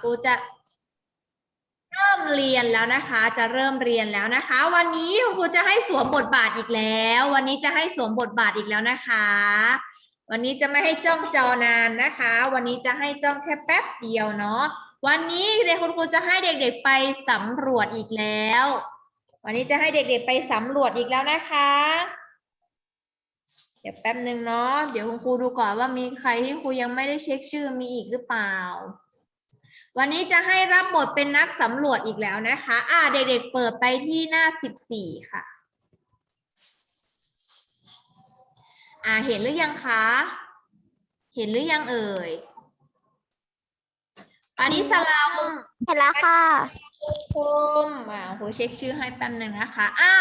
ครูจะเริ่มเรียนแล้วนะคะ จะเริ่มเรียนแล้วนะคะ วันนี้ครูจะให้สวมบทบาทอีกแล้ว วันนี้จะให้สวมบทบาทอีกแล้วนะคะ วันนี้จะไม่ให้จ้องจอนานนะคะ วันนี้จะให้จ้องแค่แป๊บเดียวเนาะ วันนี้เด็กคุณครูจะให้เด็กๆไปสำรวจอีกแล้ว วันนี้จะให้เด็กๆไปสำรวจอีกแล้วนะคะ เดี๋ยวแป๊บหนึ่งเนาะ เดี๋ยวคุณครูดูก่อนว่ามีใครที่ครูยังไม่ได้เช็คชื่อมีอีกหรือเปล่า วันนี้จะให้รับบทเป็นนักสำรวจอีกแล้วนะคะ อ่าเด็กๆเปิดไปที่หน้าสิบสี่ค่ะ อ่าเห็นหรือยังคะ เห็นหรือยังเอ่ยอันนี้สลาคุณเห็นแล้วค่ะคมอ่าครูเช็คชื่อให้แป๊บหนึ่งนะคะ อ่า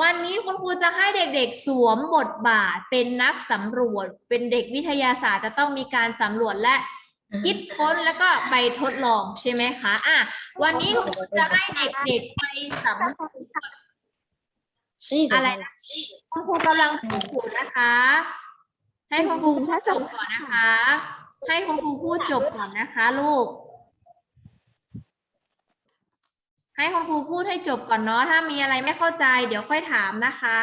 วันนี้คุณครูจะให้เด็กๆ สวมบทบาทเป็นนักสำรวจ เป็นเด็กวิทยาศาสตร์จะต้องมีการสำรวจและ คิดค้นแล้วก็ไปทดลองใช่ไหมคะอะวันนี้คุณครูจะให้เด็กๆไปสำรวจอะไรนะคุณครูกำลังพูดอยู่นะคะ ให้คุณครูพูดจบก่อนนะคะ ให้คุณครูพูดจบก่อนนะคะ ลูก ให้คุณครูพูดให้จบก่อนเนาะถ้ามีอะไรไม่เข้าใจ เดี๋ยวค่อยถามนะคะ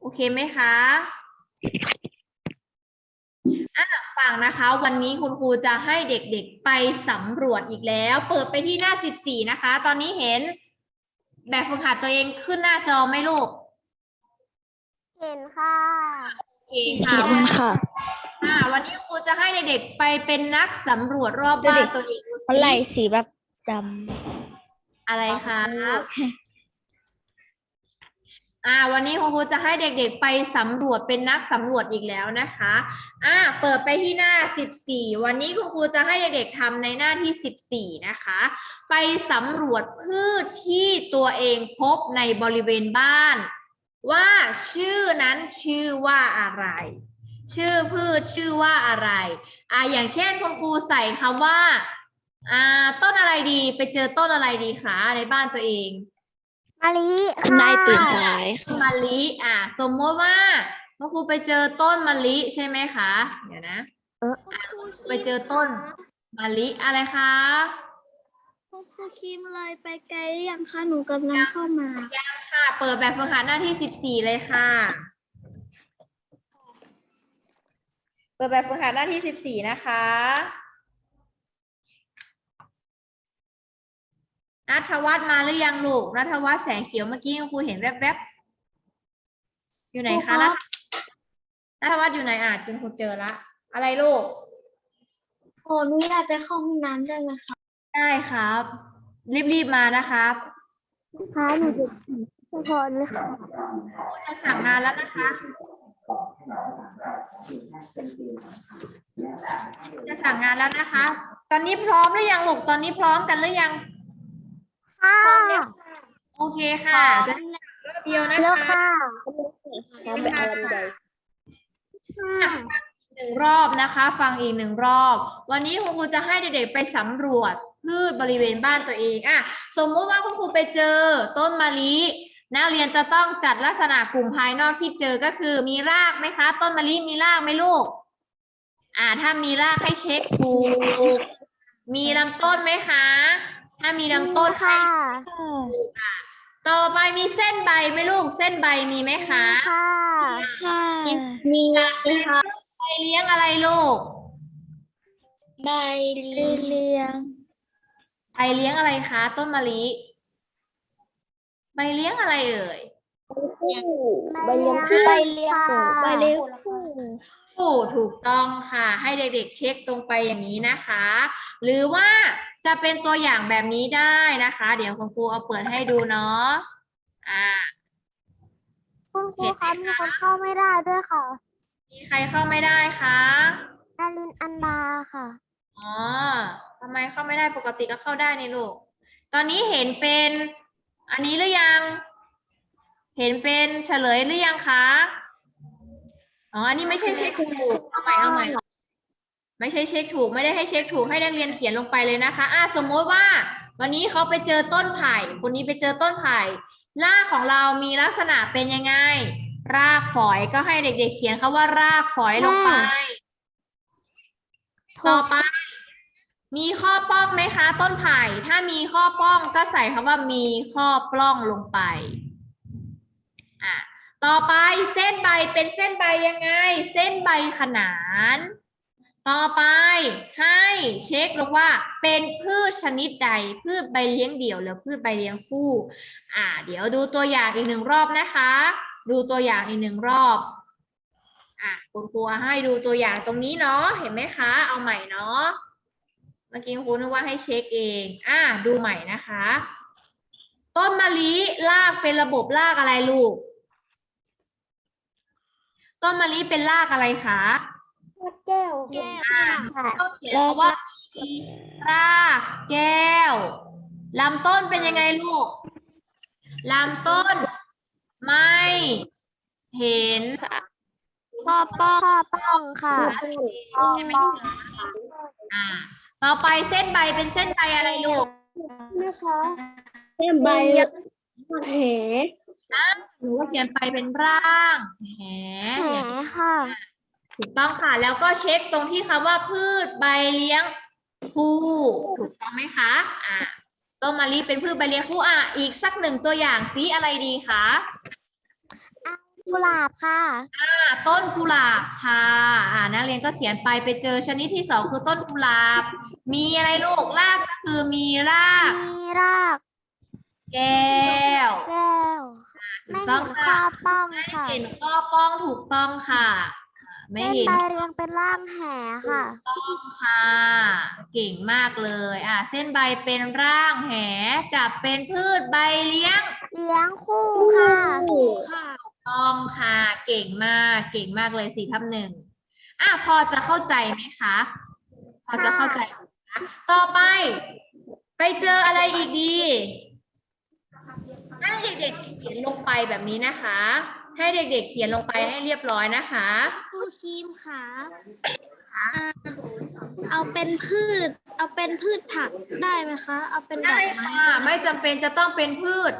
โอเคไหมคะอะ ฟังนะคะ วันนี้คุณครูจะให้เด็กๆไปสำรวจอีกแล้ว เปิดไปที่หน้า 14 นะคะ ตอนนี้เห็น แบบฝึกหัดตัวเองขึ้นหน้าจอไหมลูก เห็นค่ะโอเคค่ะอ่าวันนี้ครูจะให้เด็กๆไปเป็นนักสำรวจรอบบ้านตัวเองดูสิอะไรสีแบบดอะไรคะ อ่าวันนี้คุณครูจะให้เด็กๆไปสำรวจเป็นนักสำรวจอีกแล้วนะคะอ่าเปิดไปที่หน้า 14 วันนี้คุณครูจะให้เด็กๆทำในหน้าที่ 14 นะคะ ไปสำรวจพืชที่ตัวเองพบในบริเวณบ้าน ว่าชื่อนั้นชื่อว่าอะไร ชื่อพืชชื่อว่าอะไรอ่าอย่างเช่นคุณครูใส่คำว่าอ่าต้นอะไรดีไปเจอต้นอะไรดีคะในบ้านตัวเอง มะลิคุณค่ะนายตื่นสายต้นมะลิอะสมมติว่าคุณครูไปเจอต้นมะลิใช่ไหมคะ เดี๋ยวนะไปเจอต้นมะลิอะไรคะคุณครูคิมเลยไปไกลหรือยังคะหนูกำลังเข้ามาค่ะ เปิดแบบฝึกหัดหน้าที่สิบสี่เลยค่ะ เปิดแบบฝึกหัดหน้าที่สิบสี่นะคะ นัทวัฒน์มาหรือยังลูกนัทวัฒน์แสงเขียวเมื่อกี้คุณครูเห็นแวบๆ อยู่ไหนครูคะคะ นัทนัทวัฒน์อยู่ไหนอะจนครูเจอละ อะไรลูก ขออนุญาตไปเข้าห้องน้ำได้ไหมคะได้ครับ รีบๆมานะครับ คะหนูจะเฉพาะเลยค่ะจะสั่งงานแล้วนะคะ จะสั่งงานแล้วนะคะ ตอนนี้พร้อมหรือยังลูก ตอนนี้พร้อมกันหรือยัง ค่ะโอเคค่ะจะรอบเดียวนะแล้วคะค่ะพร้อมไปเอาลำไยหนึ่งรอบนะคะ ฟังอีกหนึ่งรอบ วันนี้คุณครูจะให้เด็กๆไปสำรวจพืชบริเวณบ้านตัวเองอะสมมุติว่าคุณครูไปเจอต้นมะลินักเรียนจะต้องจัดลักษณะกลุ่มภายนอกที่เจอก็คือ มีรากไหมคะ ต้นมะลิมีรากไหมลูก อ่า ถ้ามีรากให้เช็คถูกมีลำต้นไหมคะ ถ้ามีลำต้นให้ค่ะต่อไปมีเส้นใบไหมลูก เส้นใบมีไหมคะค่ะค่ะมีค่ะใบเลี้ยงอะไรลูก ใบเรียง ใบเลี้ยงอะไรคะ ต้นมะลิ ใบเลี้ยงอะไรเอ่ย ใบเลี้ยงคู่ใบเลี้ยงคู่ใบเลี้ยงคู่ถูกถูกต้องค่ะ ให้เด็กๆเช็คตรงไปอย่างนี้นะคะ หรือว่า จะเป็นตัวอย่างแบบนี้ได้นะคะ เดี๋ยวคุณครูเอาเปิดให้ดูเนาะอ่า คุณครูคะมีคนเข้าไม่ได้ด้วยค่ะมีใครเข้าไม่ได้คะนารินอันดาค่ะ อ๋อทำไมเข้าไม่ได้ปกติก็เข้าได้นี่ลูก ตอนนี้เห็นเป็น อันนี้หรือยัง เห็นเป็นเฉลยหรือยังคะ อ๋อ อันนี้ไม่ใช่เช็คถูกเอาใหม่เอาใหม่ ไม่ใช่เช็คถูกไม่ได้ให้เช็คถูกให้นักเรียนเขียนลงไปเลยนะคะอะสมมติว่า วันนี้เขาไปเจอต้นไผ่ คนนี้ไปเจอต้นไผ่รากของเรามีลักษณะเป็นยังไง รากฝอยก็ให้เด็ก ๆ เขียนคาว่ารากฝอยลงไป ต่อไป มีข้อป้องไหมคะ ต้นไผ่ ถ้ามีข้อป้องก็ใส่คำว่ามีข้อปล้องลงไปอะต่อไปเส้นใบเป็นเส้นใบยังไง เส้นใบขนาน ต่อไปให้เช็คลงว่าเป็นพืชชนิดใด พืชใบเลี้ยงเดี่ยวหรือพืชใบเลี้ยงคู่ อ่า เดี๋ยวดูตัวอย่างอีกหนึ่งรอบนะคะ ดูตัวอย่างอีกหนึ่งรอบ อะคุณครูให้ดูตัวอย่างตรงนี้เนาะเห็นไหมคะ เอาใหม่เนาะเมื่อกี้ครูนึกว่าให้เช็คเอง อ่าดูใหม่นะคะ ต้นมะลิรากเป็นระบบรากอะไรลูก ต้นมะลิเป็นรากอะไรคะ แก้วแก้วค่ะต้องเขียนคำว่ามีรากแก้วลำต้นเป็นยังไงลูกลำต้น ไม่ เห็นข้อป้องข้อป้องค่ะใช่ไหมคะอ่า ต่อไปเส้นใบเป็นเส้นใบอะไรลูกนะคะเส้นใบแหหนูก็เขียนไปเป็นร่างแหแหค่ะ ถูกต้องค่ะ แล้วก็เช็คตรงที่คำว่าพืชใบเลี้ยงคู่ถูกต้องไหมคะอ่าต้นมะลิเป็นพืชใบเลี้ยงคู่อะอีกสักหนึ่งตัวอย่างซิอะไรดีคะกุหลาบค่ะอ่าต้นกุหลาบค่ะ อ่านักเรียนก็เขียนไปไปเจอชนิดที่สองคือต้นกุหลาบ มีอะไรลูกรากก็คือมีราก มีราก แก้ว แก้วถูไม่กต้เห็องนค่ะข้อป้องไม่ค่ะเห็นข้อป้องถูกต้องค่ะอ่า ไม่เส้นเห็นใบเรียงเป็นร่างแหค่ะ ต้องค่ะ เก่งมากเลย อ่าเส้นใบเป็นร่างแหกับเป็นพืชใบเลี้ยงเลี้ยงคู่ค่ะ ค่ะต้องค่ะ เก่งมาก เก่งมากเลยสี่ทับหนึ่งอะพอจะเข้าใจไหมคะ พอจะเข้าใจไหมคะต่อไป ไปเจออะไรอีกดีให้เด็กๆเขียนลงไปแบบนี้นะคะ ให้เด็กๆ เขียนลงไปให้เรียบร้อยนะคะครูครีมค่ะอ่าเอาเป็นพืช เอาเป็นพืชผักได้ไหมคะ เอาเป็นดอได้กไม้ค่ะไม่จำเป็นจะต้องเป็นพืช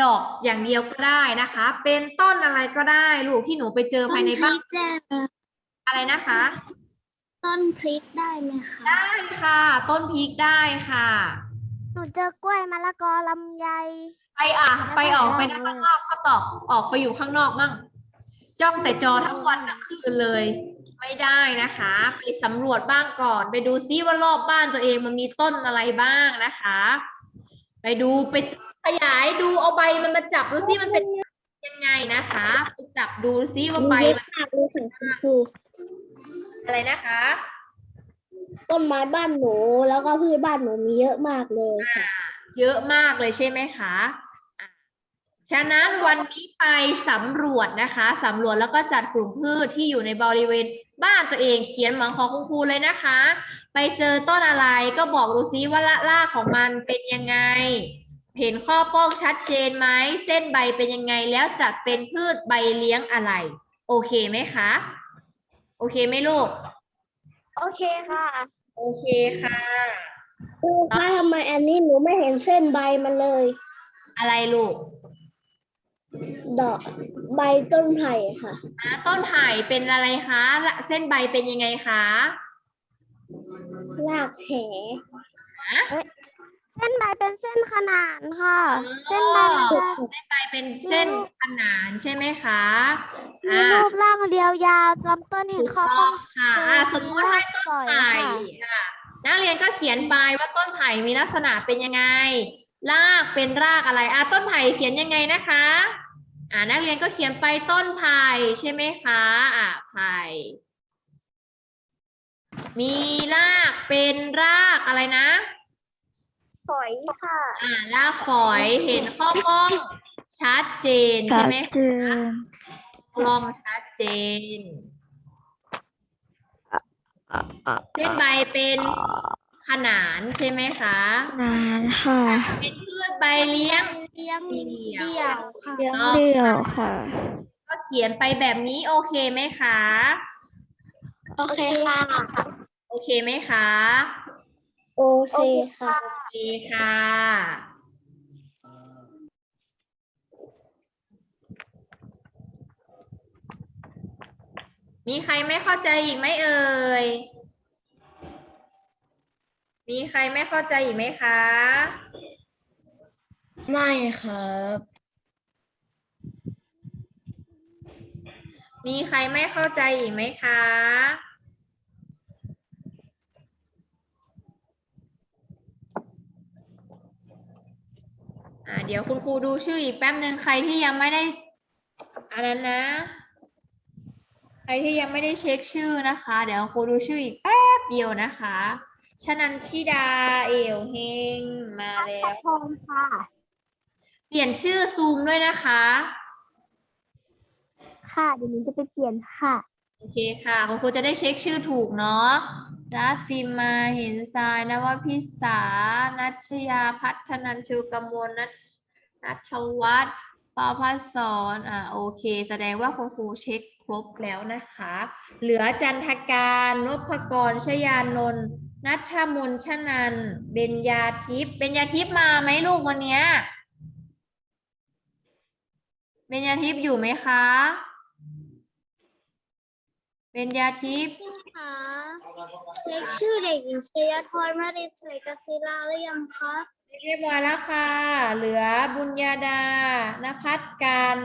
ดอกอย่างเดียวก็ได้นะคะ เป็นต้นอะไรก็ได้ลูกที่หนูไปเจอภายในบ้านต้พริกได้ไหมอะไรนะคะ ต้นพริกได้ไหมคะได้ค่ะ ต้นพริกได้ค่ะ หนูเจอกล้วยมะละกอลำไย ไปอะ ไปออกไปด้านข้างนอกเขาตอกออกไปอยู่ข้างนอกมั่งจ้องแต่จอทั้งวันทั้งคืนเลย ไม่ได้นะคะ ไปสำรวจบ้างก่อน ไปดูซิว่ารอบบ้านตัวเองมันมีต้นอะไรบ้างนะคะ ไปดูไปขยายดูเอาใบมันมาจับดูซิมันเป็นยังไงนะคะไปจับดูซิว่าใบมันมากเลยค่ะคุณครูอะไรนะคะ ต้นไม้บ้านหนูแล้วก็พืชบ้านหนูมีเยอะมากเลยค่ะเยอะมากเลยใช่ไหมคะอะ ฉะนั้นวันนี้ไปสำรวจนะคะสำรวจแล้วก็จัดกลุ่มพืชที่อยู่ในบริเวณบ้านตัวเองเขียนเหมือนของคุณครูเลยนะคะ ไปเจอต้นอะไรก็บอกดูซิว่าละล่ากของมันเป็นยังไง เห็นข้อป้องชัดเจนไหมเส้นใบเป็นยังไงแล้วจัดเป็นพืชใบเลี้ยงอะไร โอเคไหมคะ โอเคไหมลูก โอเคค่ะ โอเคค่ะครูคะทำไมอันนี้หนูไม่เห็นเส้นใบมันเลย อะไรลูก ดอกใบต้นไผ่ค่ะ อ่าต้นไผ่เป็นอะไรคะละเส้นใบเป็นยังไงคะรากแหฮะเส้นใบเป็นเส้นขนานค่ะอ๋อเส้นใบมันจะเส้นใบเป็นเส้นขนานใช่ไหมคะมีอ่า รูปร่างเรียวยาวลำต้นเห็นข้อป้องค่ะเจออ่าสมมติให้มีรากต้นฝอยไผ่ค่ะค่ะนักเรียนก็เขียนไปว่าต้นไผ่มีลักษณะเป็นยังไง รากเป็นรากอะไรอ่าต้นไผ่เขียนยังไงนะคะ อ่านักเรียนก็เขียนไปต้นไผ่ใช่ไหมคะอ่าไผ่มีรากเป็นรากอะไรนะฝอยค่ะ อ่าลากฝอยเห็นข้อป้องชัดเจนใช่ไหมคะกล้องชัดเจน เส้นใบเป็น ขนานใช่ไหมคะนานค่ะเป็นพืชใบเลี้ยงเลี้ยงเดี่ยวเดี่ยวค่ะเลี้ยงเดี่ยวค่ะ ก็เขียนไปแบบนี้โอเคไหมคะ โอเคค่ะ โอเคไหมคะ โอเคค่ะโอเคค่ะมีใครไม่เข้าใจอีกไหมเอ่ย มีใครไม่เข้าใจอีกไหมคะ ไม่ครับ มีใครไม่เข้าใจอีกไหมคะ อ่า เดี๋ยวคุณครูดูชื่ออีกแป๊บหนึ่งใครที่ยังไม่ได้อะไรนะ ใครที่ยังไม่ได้เช็คชื่อนะคะ เดี๋ยวครูดูชื่ออีกแป๊บเดียวนะคะ ชนันชิดา เอวเฮง มาแล้วพรค่ะ เปลี่ยนชื่อซูมด้วยนะคะ ค่ะ เดี๋ยวหนูจะไปเปลี่ยนค่ะ โอเคค่ะ คุณครูจะได้เช็คชื่อถูกเนาะรัตติมาหินทรายนวพิสา นัชยาพัฒนันชูกมลนัทนัทวัฒน์ปอพัสสอนอ่าโอเค แสดงว่าคุณครูเช็คครบแล้วนะคะ เหลือจันทการนพกรชยานนท์ นัทมนชนันเบญญาทิพย์เบญญาทิพย์มาไหมลูกวันเนี้ยเบญญาทิพย์อยู่ไหมคะเบญญาทิพย์ค่ะเช็คชื่อเด็กหญิงชยธรมาเดชยกศิลาหรือยังคะเรียบร้อยแล้วค่ะ เหลือบุญญาดานภัสการ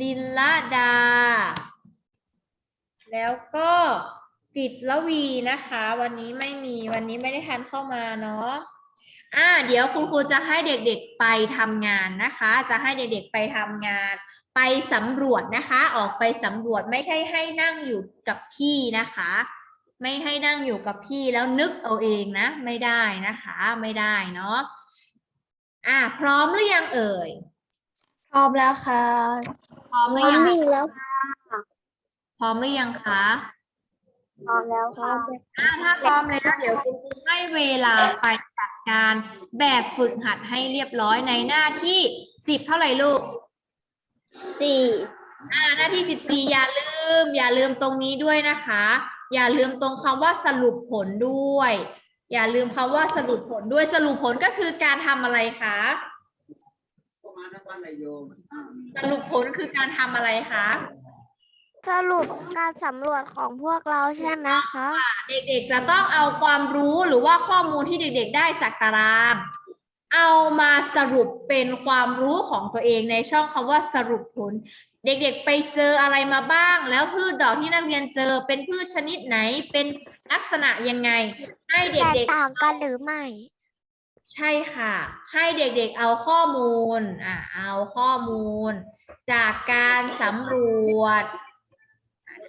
ลินละดา แล้วก็ กิตลวีนะคะ วันนี้ไม่มีวันนี้ไม่ได้ทันเข้ามาเนาะอ่าเดี๋ยวคุณครูจะให้เด็กๆไปทำงานนะคะ จะให้เด็กๆไปทำงาน ไปสำรวจนะคะ ออกไปสำรวจไม่ใช่ให้นั่งอยู่กับที่นะคะ ไม่ให้นั่งอยู่กับที่แล้วนึกเอาเองนะ ไม่ได้นะคะ ไม่ได้เนาะอ่าพร้อมหรือยังเอ่ย พร้อมแล้วค่ะ พร้อมหรือยังวิ่งแล้วพร้อมหรือยังคะ พร้อมแล้วค่ะอ่าถ้าพร้อมแล้วเดี๋ยวคุณครูให้เวลาไปจัดการแบบฝึกหัดให้เรียบร้อยในหน้าที่สิบเท่าไหร่ลูกสี่อ่าหน้าที่สิบสี่อย่าลืม อย่าลืมตรงนี้ด้วยนะคะ อย่าลืมตรงคำว่าสรุปผลด้วย อย่าลืมคำว่าสรุปผลด้วยสรุปผลก็คือการทำอะไรคะสรุปผลคือการทำอะไรคะ สรุปการสำรวจของพวกเราใช่ไหมคะ เด็กๆจะต้องเอาความรู้หรือว่าข้อมูลที่เด็กๆ ได้จากตาราง เอามาสรุปเป็นความรู้ของตัวเองในช่องคำว่าสรุปผล เด็กๆ ไปเจออะไรมาบ้าง แล้วพืชดอกที่นักเรียนเจอเป็นพืชชนิดไหนเป็นลักษณะยังไง ให้เด็กๆต่างกันหรือไม่ ใช่ค่ะ ให้เด็กๆ เอาข้อมูลอ่าเอาข้อมูล จากการสำรวจ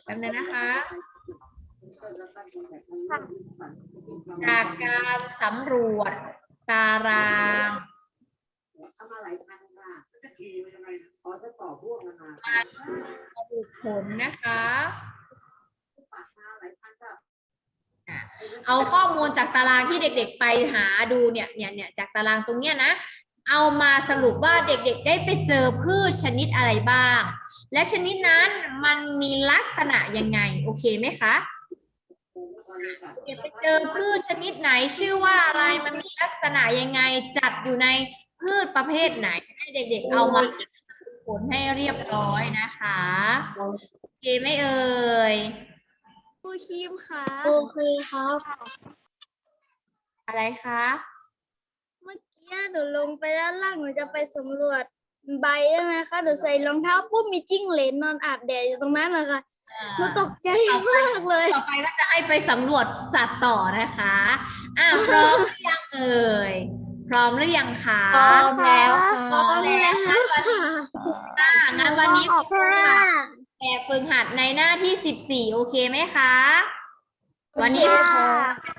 แป๊บนึงนะคะ จากการสำรวจตารางมาสรุปผลนะคะอะเอาข้อมูลจากตารางที่เด็ก ๆ ไปหาดูเนี่ยเนี่ยเนี่ยจากตารางตรงเนี้ยนะ เอามาสรุปว่าเด็กๆ ได้ไปเจอพืชชนิดอะไรบ้าง และชนิดนั้นมันมีลักษณะยังไง โอเคไหมคะเด็กไปเจอพืชชนิดไหนชื่อว่าอะไรมันมีลักษณะยังไง จัดอยู่ในพืชประเภทไหน ให้เด็กๆ เอามาผลให้เรียบร้อยนะคะโอเคไหมเอ่ยครูคิมค่ะโอเคครับ อะไรคะ เมื่อกี้หนูลงไปด้านล่างหนูจะไปสำรวจ ใบได้ไหมคะหนูใส่รองเท้าปุ๊บมีจิ้งเหลนนอนอาบแดดอยู่ตรงนั้นเลยค่ะหนูตกใจมากเลย ต่อไปก็จะให้ไปสำรวจสัตว์ต่อนะคะอะพร้อมหรือยังเอ่ยพร้อมหรือยังคะพร้อมแล้วค่ะพร้อมแล้วค่ะอะงั้นวันนี้ออกค่ะแบบฝึกหัดในหน้าที่สิบสี่โอเคไหมคะ วันนี้ค่ะ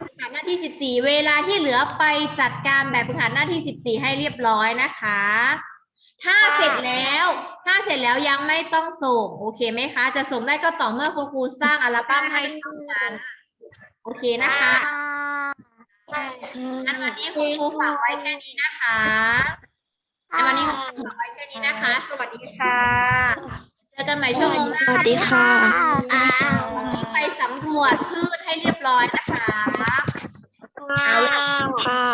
ฝึกหัดหน้าที่สิบสี่เวลาที่เหลือไปจัดการแบบฝึกหัดหน้าที่สิบสี่ให้เรียบร้อยนะคะ ถ้าเสร็จแล้ว ถ้าเสร็จแล้วยังไม่ต้องส่ง โอเคไหมคะ จะส่งได้ก็ต่อเมื่อคุณครูสร้างอัลบั้มให้เท่านั้นโอเคนะคะงั้นวันนี้คุณครูฝากไว้แค่นี้นะคะงั้นวันนี้คุณครูฝากไว้แค่นี้นะคะ สวัสดีค่ะ เจอกันใหม่ช่วงหน้าสวัสดีค่ะอ่าวันนี้ไปสำรวจพืชให้เรียบร้อยนะคะเอาละค่ะ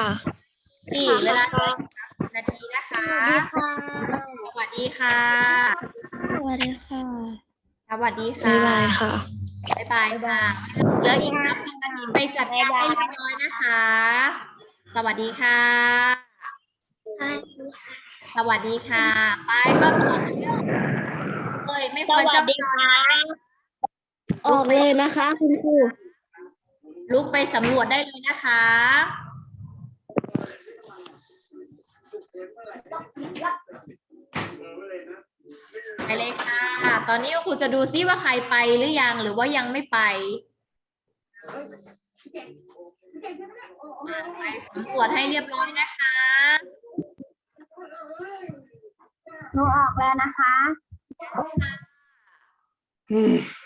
สี่เวลาสิบนาทีนะคะ สวัสดี ค่ะ สวัสดีค่ะสวัสดีค่ะ บ๊ายบายค่ะ บ๊ายบายค่ะ เหลืออีกนับสิบนาทีไปจัดการให้เรียบร้อยนะคะ สวัสดีค่ะ สวัสดีค่ะ ไปเข้าต่อเอ้ยไม่ควรจะออกเลยนะคะ คุณครูลุกไปสำรวจได้เลยนะคะ ไปเลยค่ะ ตอนนี้ครูจะดูซิว่าใครไปหรือยังหรือว่ายังไม่ไปอะไปสำรวจให้เรียบร้อยนะคะหนูออกแล้วนะคะค่ะ